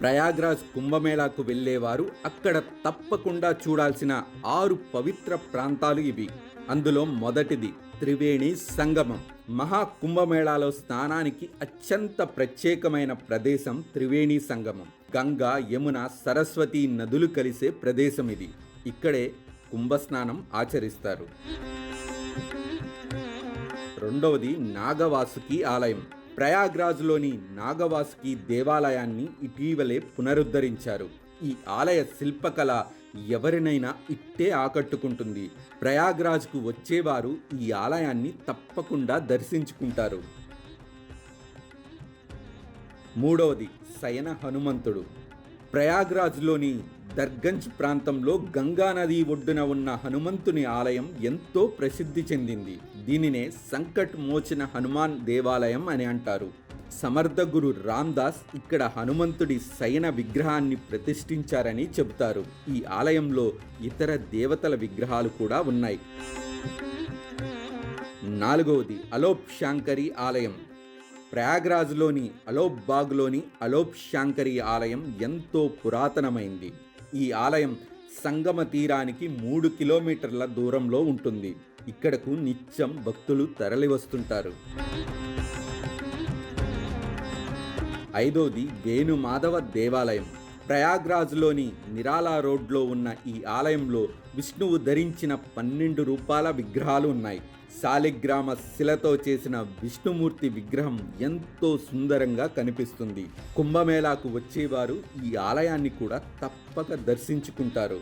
ప్రయాగ్రాజ్ కుంభమేళాకు వెళ్ళేవారు. అక్కడ తప్పకుండా చూడాల్సిన ఆరు పవిత్ర ప్రాంతాలు ఇవి. అందులో మొదటిది త్రివేణి సంగమం. మహా కుంభమేళాలో స్నానానికి అత్యంత ప్రత్యేకమైన ప్రదేశం త్రివేణి సంగమం. గంగా యమున సరస్వతి నదులు కలిసే ప్రదేశం ఇది. ఇక్కడే కుంభస్నానం ఆచరిస్తారు. రెండవది నాగవాసుకి ఆలయం. ప్రయాగ్రాజ్లోని నాగవాసుకి దేవాలయాన్ని ఇటీవలే పునరుద్ధరించారు. ఈ ఆలయ శిల్పకళ ఎవరినైనా ఇట్టే ఆకట్టుకుంటుంది. ప్రయాగ్రాజ్కు వచ్చేవారు ఈ ఆలయాన్ని తప్పకుండా దర్శించుకుంటారు. మూడవది శయన హనుమంతుడు. ప్రయాగ్రాజ్లోని దర్గంజ్ ప్రాంతంలో గంగా నది ఒడ్డున ఉన్న హనుమంతుని ఆలయం ఎంతో ప్రసిద్ధి చెందింది. దీనినే సంకట్ మోచన హనుమాన్ దేవాలయం అని అంటారు. సమర్థ గురు రామ్దాస్ ఇక్కడ హనుమంతుడి శయన విగ్రహాన్ని ప్రతిష్ఠించారని చెబుతారు. ఈ ఆలయంలో ఇతర దేవతల విగ్రహాలు కూడా ఉన్నాయి. నాలుగవది అలోప్ శాంకరి ఆలయం. ప్రయాగ్రాజ్లోని అలోప్ బాగ్లోని అలోప్ శాంకరి ఆలయం ఎంతో పురాతనమైంది. ఈ ఆలయం సంగమ తీరానికి మూడు కిలోమీటర్ల దూరంలో ఉంటుంది. ఇక్కడకు నిత్యం భక్తులు తరలివస్తుంటారు ఐదోది వేణుమాధవ దేవాలయం. ప్రయాగ్రాజ్లోని నిరాలా రోడ్లో ఉన్న ఈ ఆలయంలో విష్ణువు ధరించిన పన్నెండు రూపాల విగ్రహాలు ఉన్నాయి. శాలిగ్రామ శిలతో చేసిన విష్ణుమూర్తి విగ్రహం ఎంతో సుందరంగా కనిపిస్తుంది. కుంభమేళాకు వచ్చేవారు ఈ ఆలయాన్ని కూడా తప్పక దర్శించుకుంటారు.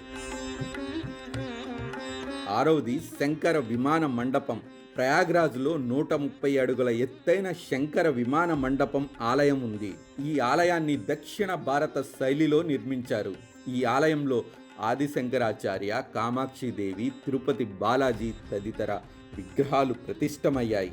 ఆరవది శంకర విమాన మండపం. ప్రయాగ్రాజ్లో నూట ముప్పై అడుగుల ఎత్తైన శంకర విమాన మండపం ఆలయం ఉంది. ఈ ఆలయాన్ని దక్షిణ భారత శైలిలో నిర్మించారు. ఈ ఆలయంలో ఆదిశంకరాచార్య కామాక్షి దేవి తిరుపతి బాలాజీ తదితర విగ్రహాలు ప్రతిష్టమయ్యాయి.